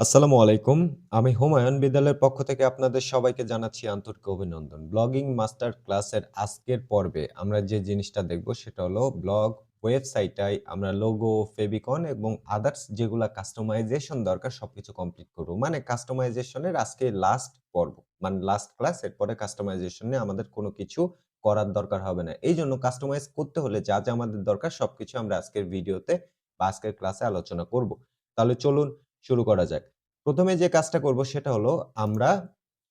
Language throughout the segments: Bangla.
আসসালামু আলাইকুম। আমি হুমায়ুন বিদ্যালয়ের পক্ষ থেকে আপনাদের সবাইকে জানাচ্ছি আন্তরিক অভিনন্দন। ব্লগিং মাস্টার ক্লাসের আজকের পর্বে আমরা যে জিনিসটা দেখব সেটা হলো ব্লগ ওয়েবসাইটটায় আমরা লোগো, ফেভিকন এবং আদার্স যেগুলা কাস্টমাইজেশন দরকার সবকিছু কমপ্লিট করব। মানে কাস্টমাইজেশনের আজকে লাস্ট পর্ব। মানে লাস্ট ক্লাস এরপরে কাস্টমাইজেশন আমাদের কোনো কিছু করার দরকার হবে না। এই জন্য কাস্টমাইজ করতে হলে যা, যা আমাদের দরকার সবকিছু আমরা আজকের ভিডিওতে বা আজকের ক্লাসে আলোচনা করব। তাহলে চলুন শুরু করা যাক। প্রথমে যে কাজটা করব সেটা হলো আমরা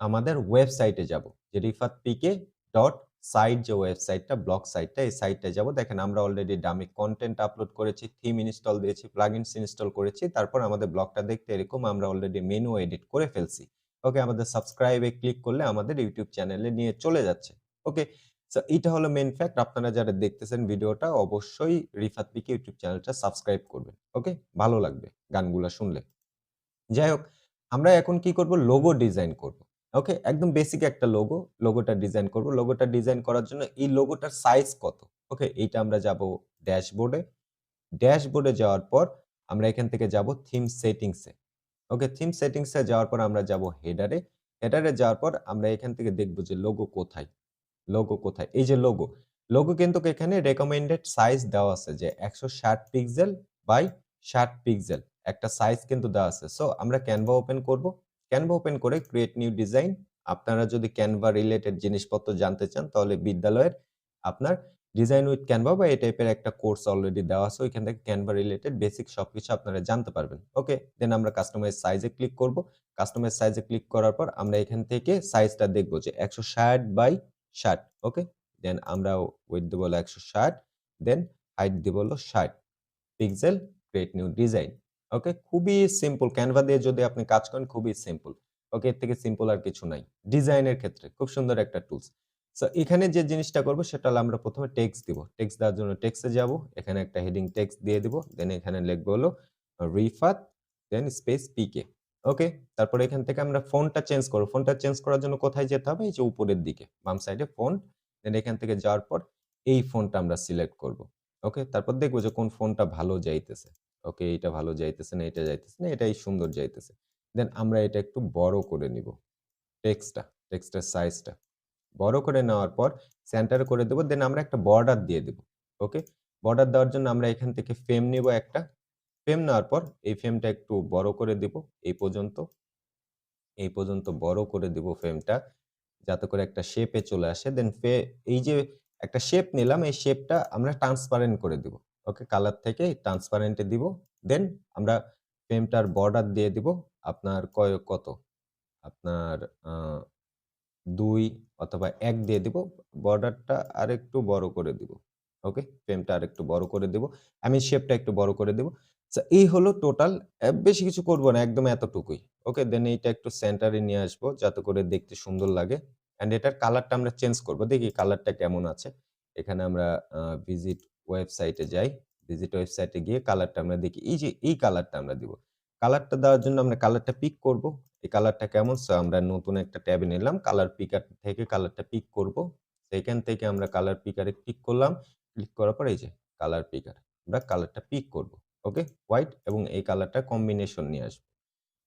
আমাদের ওয়েবসাইটে যাব। যে রিফাত পিকে ডট সাইট যে ওয়েবসাইটটা ব্লগ সাইটটা এই সাইটে যাব। দেখেন আমরা অলরেডি ডামি কন্টেন্ট আপলোড করেছি, থিম ইনস্টল দিয়েছি, প্লাগইনস ইনস্টল করেছি। তারপর আমাদের ব্লগটা দেখতে এরকম আমরা অলরেডি মেনু এডিট করে ফেলছি। ওকে আমাদের সাবস্ক্রাইবে ক্লিক করলে আমাদের ইউটিউব চ্যানেলে নিয়ে চলে যাচ্ছে। ওকে সো এইটা হলো মেন ফ্যাক্ট। আপনারা যারা দেখতেছেন ভিডিওটা অবশ্যই রিফাত পিকে ইউটিউব চ্যানেলটা সাবস্ক্রাইব করবেন। ওকে ভালো লাগবে গানগুলো শুনলে। যাই হোক, আমরা এখন কি করব? লোগো ডিজাইন করব। ওকে? একদম বেসিক একটা লোগো। লোগোটা ডিজাইন করব। লোগোটা ডিজাইন করার জন্য এই লোগোটার সাইজ কত? ওকে? এইটা আমরা যাব ড্যাশবোর্ডে। ড্যাশবোর্ডে যাওয়ার পর আমরা এখান থেকে যাব theme settings. Okay? Theme settings যাওয়ার পর আমরা যাব হেডারে। হেডারে যাওয়ার পর আমরা এখান থেকে দেখব যে লোগো কোথায়? লোগো কোথায়? এই যে লোগো। লোগো কিন্তু এখানে রেকমেন্ডেড সাইজ দেওয়া আছে যে ১৬০ পিক্সেল বাই ৬০ পিক্সেল। একটা সাইজ কিন্তু দেওয়া আছে। সো আমরা ক্যানভা ওপেন করব। ক্যানভা ওপেন করে ক্রিয়েট নিউ ডিজাইন। আপনারা যদি ক্যানভা রিলেটেড জিনিসপত্র জানতে চান, তাহলে বিদ্যালয়ের আপনার ডিজাইন উইথ ক্যানভা বা এই টাইপের একটা কোর্স অলরেডি দেওয়া আছে। ওইখান থেকে ক্যানভা রিলেটেড বেসিক সবকিছু আপনারা জানতে পারবেন। ওকে? দেন আমরা কাস্টমাইজ সাইজে ক্লিক করব। কাস্টমাইজ সাইজে ক্লিক করার পর আমরা এখান থেকে সাইজটা দেখব যে ১৬০ বাই ৬০ ওকে? দেন আমরা উইডথ দেব হলো ১৬০ দেন হাইট দিব ৬০ pixel create new design. Okay? খুবই সিম্পল ক্যানভা দিয়ে যদি আপনি কাজ করেন, খুবই সিম্পল। ওকে? এর থেকে সিম্পল আর কিছু নাই। ডিজাইনের ক্ষেত্রে খুব সুন্দর একটা টুলস। সো এখানে যে জিনিসটা করব, সেটা হলো আমরা ১ম এ টেক্সট দিব। টেক্সট দেওয়ার জন্য টেক্সট যাব। এখানে একটা হেডিং টেক্সট দিয়ে দিব। দেন এখানে লিখব হলো রিফাত দেন স্পেস পিকে। ওকে? তারপরে এখান থেকে আমরা ফন্টটা চেঞ্জ করব। ফন্টটা চেঞ্জ করার জন্য কোথায় যেতে হবে? এই যে উপরের দিকে, বাম সাইডে ফন্ট। দেন এখান থেকে যাওয়ার পর এই ফন্টটা আমরা সিলেক্ট করব। ওকে? তারপর দেখব যে কোন ফন্টটা ভালো যাইতেছে। ওকে এটা ভালো যাইতেছে না, এটা যাইতেছে না, এটাই সুন্দর যাইতেছে। দেন আমরা এটা একটু বড় করে নিব। টেক্সটটা, টেক্সটের সাইজটা। বড় করে নেওয়ার পর সেন্টার করে দেব। দেন আমরা একটা বর্ডার দিয়ে দিব। ওকে? বর্ডার দেওয়ার জন্য আমরা এখান থেকে ফ্রেম নিব একটা। ফ্রেম নেওয়ার পর এই ফ্রেমটা একটু বড় করে দিব এই পর্যন্ত। এই পর্যন্ত বড় করে দিব ফ্রেমটা। যাতে করে একটা শেপে চলে আসে। দেন ফে এই যে একটা শেপ নিলাম, এই শেপটা আমরা ট্রান্সপারেন্ট করে দিব। ওকে? কালার থেকে ট্রান্সপারেন্টে দিব। দেন আমরা ফ্রেমটার বর্ডার দিয়ে দিব, আপনার কয়, কত? আপনার দুই অথবা এক দিয়ে দিব। বর্ডারটা আর একটু বড় করে দিব। ওকে? ফ্রেমটা আরেকটু বড় করে দিব। আমি শেপটা একটু বড় করে দিব। এই হলো টোটাল বেশি কিছু করব না, একদম এতটুকুই। ওকে? দেন এইটা একটু সেন্টারে নিয়ে আসব, যাতে করে দেখতে সুন্দর লাগে। অ্যান্ড এটার কালারটা আমরা চেঞ্জ করব। দেখি কালারটা কেমন আছে। এখানে আমরা ভিজিট ওয়েবসাইটে যাই। ভিজিট ওয়েবসাইটে গিয়ে কালারটা আমরা দেখি। এই যে, এই কালারটা আমরা দিব। কালারটা দেওয়ার জন্য আমরা কালারটা পিক করব। এই কালারটা কেমন? সো আমরা নতুন একটা ট্যাবে নিলাম। কালার পিকার থেকে কালারটা পিক করব। সেখান থেকে আমরা কালার পিকারে ক্লিক করলাম। ক্লিক করার পর এই যে কালার পিকার। আমরা কালারটা পিক করব। ওকে? হোয়াইট এবং এই কালারটা কম্বিনেশন নিয়ে আসব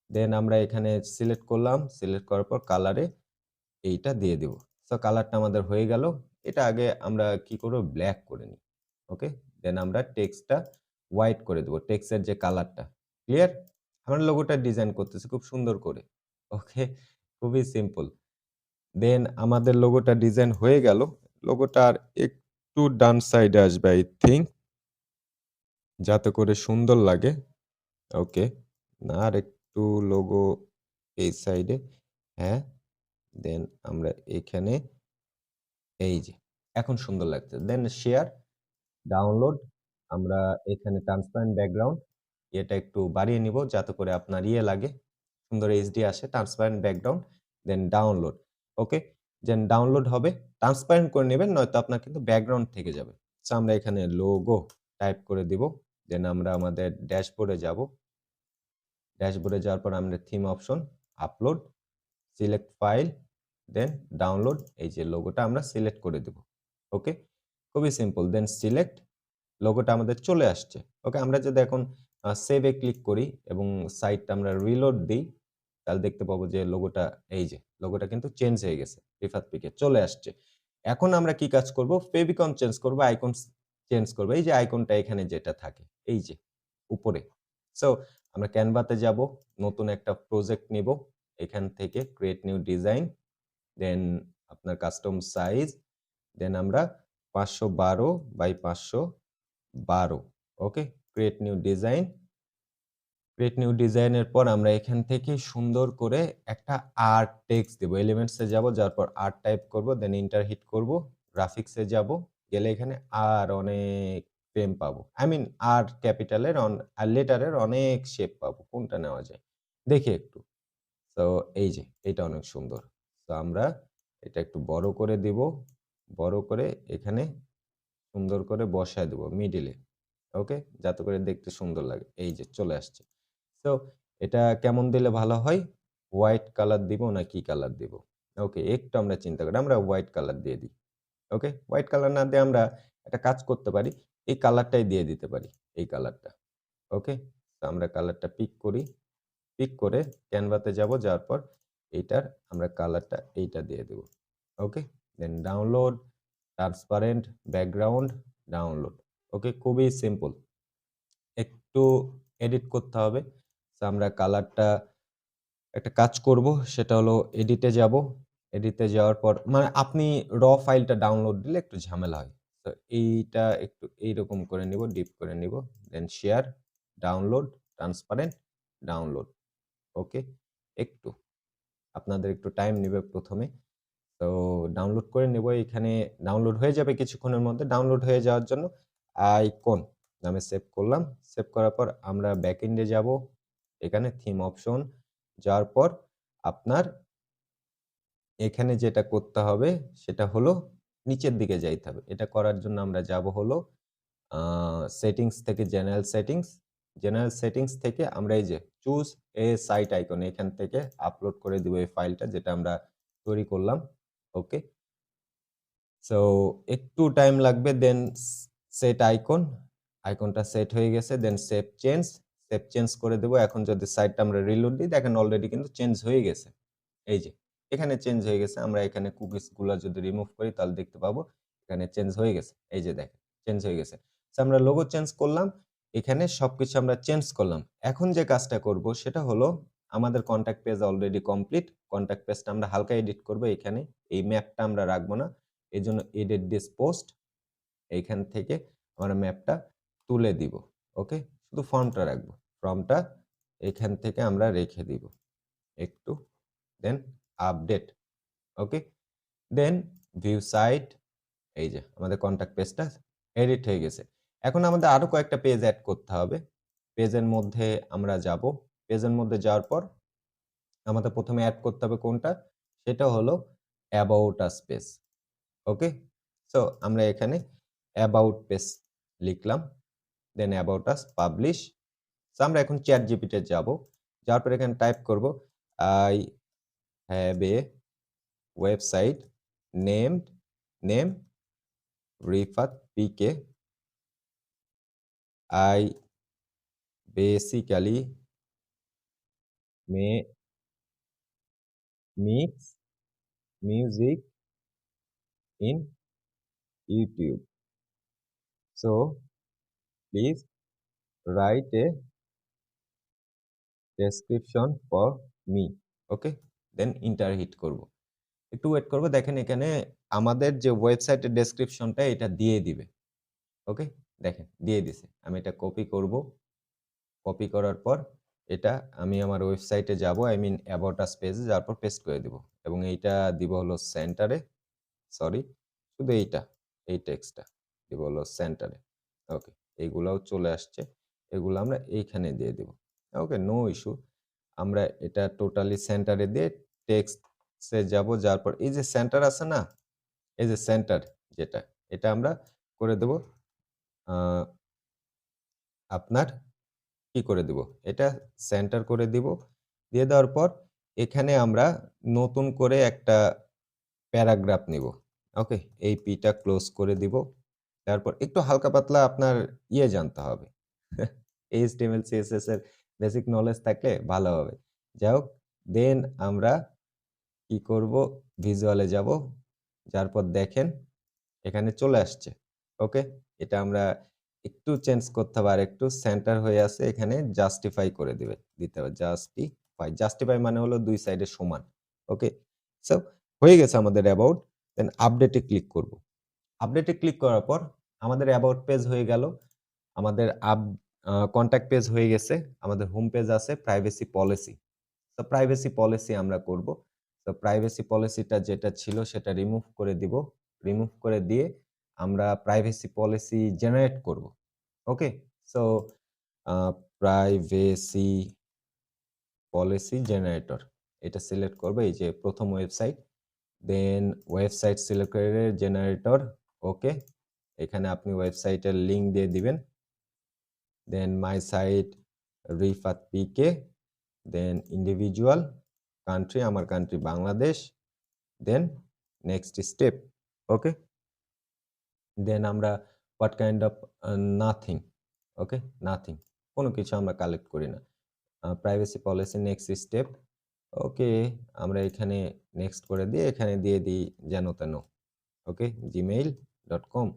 দেন আমরা এখানে সিলেক্ট করলাম। সিলেক্ট করার পর কালারে এইটা দিয়ে দিব। সো কালারটা আমাদের হয়ে গেল। এটা আগে আমরা কি করব? ব্ল্যাক করে নিই। ওকে? দেন আমরা টেক্সটটা হোয়াইট করে দেব। টেক্সের যে কালারটা। ক্লিয়ার? আমরা লোগোটা ডিজাইন করতেছি খুব সুন্দর করে। ওকে? খুবই সিম্পল। দেন আমাদের লোগোটা ডিজাইন হয়ে গেল। লোগোটা আর একটু ডান সাইডে আসবে আই থিংক। যাতে করে সুন্দর লাগে। ওকে? না আরেকটু লোগো এই সাইডে। হ্যাঁ? দেন আমরা এখানে এই যে এখন সুন্দর লাগছে। দেন শেয়ার, ডাউনলোড আমরা এখানে ট্রান্সপারেন্ট ব্যাকগ্রাউন্ড এটা একটু বাড়িয়ে নিব যাতে করে আপনার ইয়ে লাগে। সুন্দর এইচডি আসে transparent background then download. Okay? Then download হবে। ট্রান্সপারেন্ট করে নেবেন নয়তো আপনার কিন্তু ব্যাকগ্রাউন্ড থেকে যাবে। আমরা এখানে লোগো টাইপ করে দিব। দেন আমরা আমাদের ড্যাশবোর্ডে যাব। ড্যাশবোর্ডে যাওয়ার পর আমরা theme option, upload, select file, then download এই যে লোগোটা আমরা সিলেক্ট করে দিব। ওকে? খুবই সিম্পল। দেন সিলেক্ট লোগোটা আমাদের চলে আসছে। ওকে? আমরা যদি এখন সেভে ক্লিক করি এবং সাইটটা আমরা রিলোড দিই তাহলে দেখতে পাবো যে লোগোটা এই যে লোগোটা কিন্তু চেঞ্জ হয়ে গেছে। রিফাত পিকে চলে আসছে। এখন আমরা কি কাজ করব? ফেভিকন চেঞ্জ করব, আইকন চেঞ্জ করব। এই যে আইকনটা এখানে যেটা থাকে, এই যে উপরে। সো আমরা ক্যানভাতে যাব, নতুন একটা প্রজেক্ট নিব। এখান থেকে ক্রিয়েট নিউ ডিজাইন, দেন আপনার কাস্টম সাইজ, দেন আমরা ৫১২ by ৫১২ okay? Create new design. Create new ডিজাইনের পর আমরা এখান থেকে সুন্দর করে একটা আর্ট টেক্সট দেব। এলিমেন্টসে যাব, যার পর আর্ট টাইপ করব, দেন এন্টার হিট করব। গ্রাফিক্স যাব, গেলে এখানে আর অনেক ফ্রেম পাবো। আই মিন আর ক্যাপিটালের আর লেটারের অনেক শেপ পাবো। কোনটা নেওয়া যায়? দেখি একটু। তো এই যে এটা অনেক সুন্দর। তো আমরা এটা একটু বড় করে দিব। বড় করে এখানে সুন্দর করে বসায় দেব মিডল। ওকে? যাতে করে দেখতে সুন্দর লাগে। এই যে চলে আসছে। সো এটা কেমন দিলে ভালো হয়? হোয়াইট কালার দিব না কি কালার দিব? ওকে, একটু আমরা চিন্তা করি। আমরা হোয়াইট কালার দিয়ে দিই। ওকে? হোয়াইট কালার না দিয়ে আমরা একটা কাজ করতে পারি। এই কালারটাই দিয়ে দিতে পারি। এই কালারটা। ওকে? তো আমরা কালারটা পিক করি। পিক করে ক্যানভাতে যাব, যাওয়ার পর এইটার আমরা কালারটা এইটা দিয়ে দেব। Okay? Then download, transparent, background, download. Okay? খুবই সিম্পল। একটু এডিট করতে হবে। আমরা কালারটা একটা কাজ করব। সেটা হলো এডিটে যাব। এডিটে যাওয়ার পর মানে আপনি র ফাইলটা ডাউনলোড দিলে একটু ঝামেলা হয়। তো এইটা একটু এইরকম করে নিব, ডিপ করে নিব। Then share, download, transparent, download. Okay? একটু আপনাদের একটু টাইম নেবে প্রথমে তো ডাউনলোড করে নেব। এখানে ডাউনলোড হয়ে যাবে কিছুক্ষণের মধ্যে। ডাউনলোড হয়ে যাওয়ার জন্য আইকন নামে সেভ করলাম। সেভ করার পর আমরা ব্যাকএন্ড এ যাব। এখানে থিম অপশন যাওয়ার পর আপনার এখানে যেটা করতে হবে সেটা হলো নিচের দিকে যাইতে হবে। এটা করার জন্য আমরা যাব হলো সেটিংস থেকে জেনারেল সেটিংস। জেনারেল সেটিংস থেকে আমরা এই যে চুজ এ সাইট আইকন এখান থেকে আপলোড করে দিব এই ফাইলটা যেটা আমরা তৈরি করলাম। ওকে? সো একটু টাইম লাগবে দেন সেট আইকন। আইকনটা সেট হয়ে গেছে। Then save change. Save change করে দেব। এখন যদি সাইটটা আমরা রিলোড দিই, দেখেন অলরেডি কিন্তু চেঞ্জ হয়ে গেছে। এই যে, এখানে চেঞ্জ হয়ে গেছে। আমরা এখানে কুকিজগুলা যদি রিমুভ করি, তাহলে দেখতে পাবো এখানে চেঞ্জ হয়ে গেছে। এই যে দেখেন চেঞ্জ হয়ে গেছে। আমরা লোগো চেঞ্জ করলাম। এখানে সবকিছু আমরা চেঞ্জ করলাম। এখন যে কাজটা করব সেটা হলো আমাদের contact page already complete. Contact পেজটা আমরা হালকা এডিট করব এখানে। এই ম্যাপটা আমরা রাখব না। এই জন্য এডিট দিস পোস্ট এইখান থেকে আমরা ম্যাপটা তুলে দিব। ওকে? শুধু ফর্মটা রাখব। ফর্মটা এখান থেকে আমরা রেখে দিব। একটু then update. Okay? Then view site এই যে আমাদের কনট্যাক্ট পেজটা এডিট হয়ে গেছে। এখন আমাদের আরও কয়েকটা পেজ অ্যাড করতে হবে। পেজের মধ্যে আমরা যাব। পেজের মধ্যে যাওয়ার পর আমাদের প্রথমে অ্যাড করতে হবে কোনটা? সেটা হলো about us page. Okay? So আমরা এখানে অ্যাবাউট পেজ লিখলাম। Then about us publish. So আমরা এখন ChatGPT তে যাব। যাওয়ার পর এখানে টাইপ করব, I have a website named, name Rifat PK. I basically may mix music in YouTube. So please write a description for me. Okay? Then enter hit করব। একটু ওয়েট করব। দেখেন এখানে আমাদের যে ওয়েবসাইটের ডেসক্রিপশনটা এটা দিয়ে দিবে। ওকে? দেখেন দিয়ে দিছে। আমি এটা কপি করব। কপি করার পর এটা আমি আমার ওয়েবসাইটে যাব। আই মিন অ্যাবাউট আস পেজে যাওয়ার পর পেস্ট করে দিব। এবং এইটা দিব হলো সেন্টারে। সরি শুধু এইটা, এই টেক্সটটা দিব হলো সেন্টারে। ওকে? এগুলাও চলে আসছে। এগুলো আমরা এইখানে দিয়ে দিব। ওকে? No issue. আমরা এটা টোটালি সেন্টারে দিয়ে টেক্সটে যাব। যাওয়ার পর এই যে সেন্টার আছে না? এই যে সেন্টার যেটা, এটা আমরা করে দেব আপনার কি করে দিব? এটা সেন্টার করে দিব। দিয়ে দেওয়ার পর এখানে আমরা নতুন করে একটা প্যারাগ্রাফ নিব। ওকে? এই পিটা ক্লোজ করে দিব। তারপর একটু হালকা পাতলা আপনার ইয়ে জানতে হবে। HTML, CSS এর বেসিক নলেজ থাকলে ভালো হবে। যাই হোক দেন আমরা কি করব ভিজুয়ালে যাব। যার পর দেখেন এখানে চলে আসছে। ওকে? এটা আমরা একটু চেঞ্জ করতে হবে আর একটু সেন্টার হয়ে আছে এখানে জাস্টিফাই করে দিবে দিতে হবে। জাস্টিফাই, জাস্টিফাই মানে হলো দুই সাইডে সমান। ওকে? সো হয়ে গেছে আমাদের অ্যাবাউট দেন আপডেটে ক্লিক করব। আপডেটে ক্লিক করার পর আমাদের অ্যাবাউট পেজ হয়ে গেল। আমাদের আপ কনট্যাক্ট পেজ হয়ে গেছে। আমাদের হোম পেজ আছে প্রাইভেসি পলিসি। তো প্রাইভেসি পলিসি আমরা করব। তো প্রাইভেসি পলিসিটা যেটা ছিল সেটা রিমুভ করে দিব। রিমুভ করে দিয়ে আমরা প্রাইভেসি পলিসি জেনারেট করব। Okay? So privacy policy generator এটা সিলেক্ট করব এই যে প্রথম ওয়েবসাইট দেন ওয়েবসাইট সিলেক্ট করে জেনারেটর ওকে এখানে আপনি ওয়েবসাইটের লিংক দিয়ে দিবেন then my site Rifat PK then individual country আমার country Bangladesh then next step okay then আমরা what kind of nothing okay nothing কোনো কিছু আমরা কালেক্ট করি না। Privacy policy next step okay আমরা এখানে নেক্সট করে দিয়ে এখানে দিয়ে দিই যেন তেন okay Gmail dot com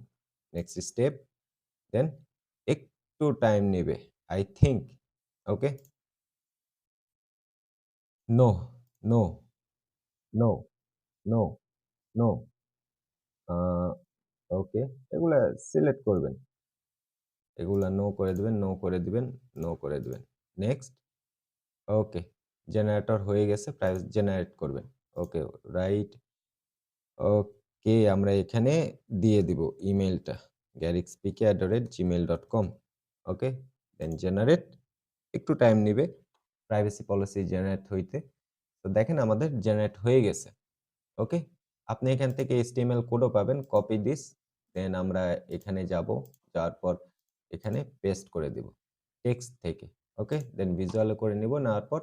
next step then একটু টাইম নেবে I think okay no no no no no okay এগুলা সিলেক্ট করবেন। এগুলা নো করে দিবেন নো করে দিবেন নো করে দিবেন। নেক্সট ওকে জেনারেটর হয়ে গেছে প্রাইস জেনারেট করবেন। ওকে রাইট ওকে আমরা এখানে দিয়ে দিব ইমেলটা গ্যারিক্সপিকে at the rate Gmail dot com okay then generate একটু টাইম নিবে প্রাইভেসি পলিসি জেনারেট হইতে। তো দেখেন আমাদের জেনারেট হয়ে গেছে। ওকে আপনি এখান থেকে এইচটিএমএল কোডও পাবেন কপি দিস দেন আমরা এখানে যাব, যাওয়ার পর এখানে পেস্ট করে দিব টেক্সট থেকে ওকে দেন ভিজুয়ালে করে নিব, নেওয়ার পর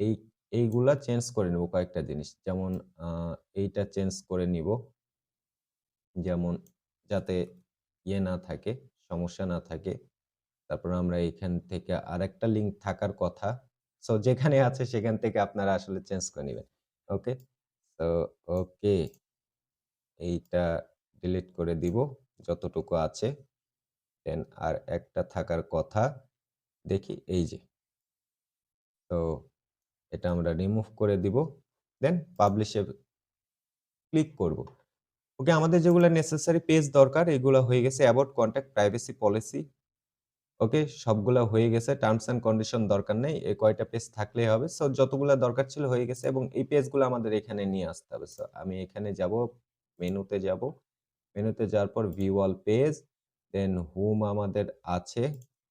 এই, এইগুলা চেঞ্জ করে নেব কয়েকটা জিনিস। যেমন এইটা চেঞ্জ করে নিব, যেমন যাতে ইয়ে না থাকে, সমস্যা না থাকে। তারপর আমরা এখান থেকে আরেকটা লিঙ্ক থাকার কথা। সো যেখানে আছে সেখান থেকে আপনারা আসলে চেঞ্জ করে নেবেন ওকে তো ওকে, এইটা ডিলিট করে দিব, যতটুকু আছে। দেন আর একটা থাকার কথা, দেখি এই যে। তো এটা আমরা রিমুভ করে দিব দেন পাবলিশে ক্লিক করব। ওকে আমাদের যেগুলো নেসেসারি পেজ দরকার, এগুলো হয়ে গেছে about contact privacy policy okay? সবগুলা হয়ে গেছে টার্মস অ্যান্ড কন্ডিশন দরকার নেই এই কয়টা পেজ থাকলেই হবে। সো যতগুলা দরকার ছিল হয়ে গেছে এবং এই পেজগুলো আমাদের এখানে নিয়ে আসতে হবে। সো আমি এখানে যাব, মেনুতে যাব। মেনুতে যাওয়ার পর view all page then home আমাদের আছে,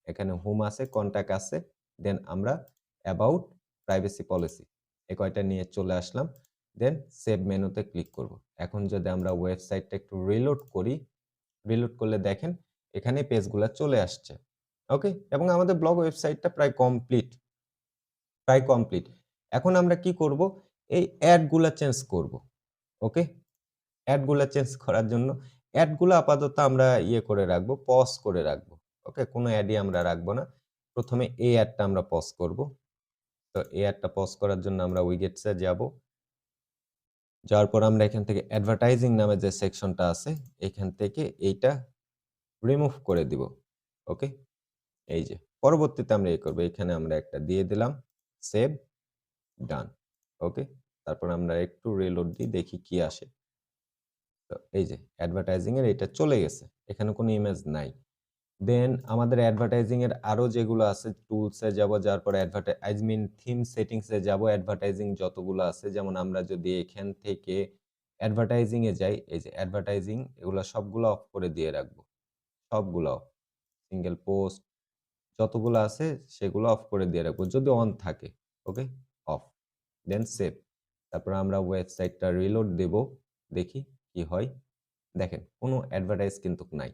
এখানে হোম আছে কন্ট্যাক্ট আছে দেন আমরা অ্যাবাউট প্রাইভেসি পলিসি এই কয়টা নিয়ে চলে আসলাম। দেন সেভ মেনুতে ক্লিক করব। এখন যদি আমরা ওয়েবসাইটটা একটু রিলোড করি রিলোড করলে দেখেন এখানে পেজগুলো চলে আসছে। ওকে এবং আমাদের ব্লগ ওয়েবসাইটটা প্রায় কমপ্লিট প্রায় কমপ্লিট এখন আমরা কি করব? এই অ্যাডগুলা চেঞ্জ করব ওকে অ্যাডগুলা চেঞ্জ করার জন্য অ্যাডগুলো আপাতত আমরা ইয়ে করে রাখব পজ করে রাখব ওকে কোনো অ্যাডই আমরা রাখব না। প্রথমে এই অ্যাডটা আমরা পজ করব। তো এই অ্যাডটা পজ করার জন্য আমরা উইগেটসে যাব। যাওয়ার পর আমরা এখান থেকে অ্যাডভার্টাইজিং নামে যে সেকশনটা আছে, এখান থেকে এইটা রিমুভ করে দিব ওকে এই যে, পরবর্তীতে আমরা এ করব। এখানে আমরা একটা দিয়ে দিলাম সেভ ডান ওকে তারপর আমরা একটু রিলোড দিই, দেখি কি আসে। তো এই যে অ্যাডভার্টাইজিং এর এটা চলে গেছে, এখানে কোনো ইমেজ নাই। দেন আমাদের অ্যাডভার্টাইজিং এর আরও যেগুলো আছে টুলসে যাব, যার পর অ্যাডভার্টাইজমেন্ট থিম সেটিংসে যাব অ্যাডভার্টাইজিং যতগুলো আছে, যেমন আমরা যদি এখান থেকে অ্যাডভার্টাইজিং এ যাই, এই যে অ্যাডভার্টাইজিং এগুলো সবগুলো অফ করে দিয়ে রাখব। সবগুলো অফ সিঙ্গেল পোস্ট যতগুলো আছে, সেগুলো অফ করে দিয়ে রাখব, যদি অন থাকে ওকে অফ দেন সেভ তারপর আমরা ওয়েবসাইটটা রিলোড দেব, দেখি কি হয়। দেখেন, কোনো অ্যাডভার্টাইজ কিন্তু নাই।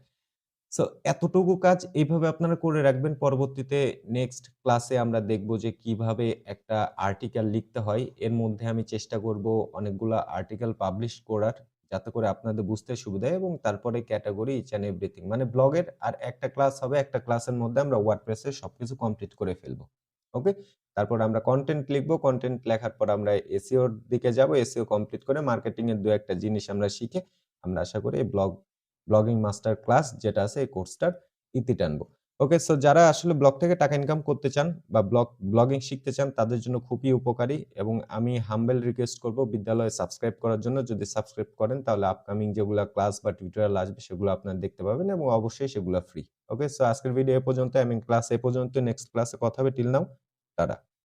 সো এতটুকু কাজ এইভাবে আপনারা করে রাখবেন, পরবর্তীতে নেক্সট ক্লাসে আমরা দেখব যে কীভাবে একটা আর্টিকেল লিখতে হয়। এর মধ্যে আমি চেষ্টা করব অনেকগুলো আর্টিকেল পাবলিশ করার। যাতে করে আপনাদের বুঝতে সুবিধা এবং তারপরে ক্যাটাগরি ইচ অ্যান্ড এভরিথিং মানে ব্লগের আর একটা ক্লাস হবে। একটা ক্লাসের মধ্যে আমরা WordPress এর সবকিছু কমপ্লিট করে ফেলব। ওকে? তারপর আমরা কন্টেন্ট লিখব। কনটেন্ট লেখার পর আমরা এসিওর দিকে যাব। এসিও কমপ্লিট করে মার্কেটিং এর ২-১ টা জিনিস আমরা শিখে আমরা আশা করি ব্লগ ব্লগিং মাস্টার ক্লাস যেটা আছে, এই কোর্সটার ইতি টানবো। ওকে? সো যারা আসলে ব্লগ থেকে টাকা ইনকাম করতে চান বা ব্লগ ব্লগিং শিখতে চান, তাদের জন্য খুবই উপকারী এবং আমি হাম্বেল রিকোয়েস্ট করব বিদ্যালয়ে সাবস্ক্রাইব করার জন্য। যদি সাবস্ক্রাইব করেন, তাহলে আপকামিং যেগুলো ক্লাস বা টিউটোরিয়াল আসবে, সেগুলো আপনারা দেখতে পাবেন এবং অবশ্যই সেগুলো ফ্রি। ওকে? সো আজকের ভিডিও এ পর্যন্ত। আমি ক্লাস এ পর্যন্ত। নেক্সট ক্লাসে কথা হবে। Till now tata.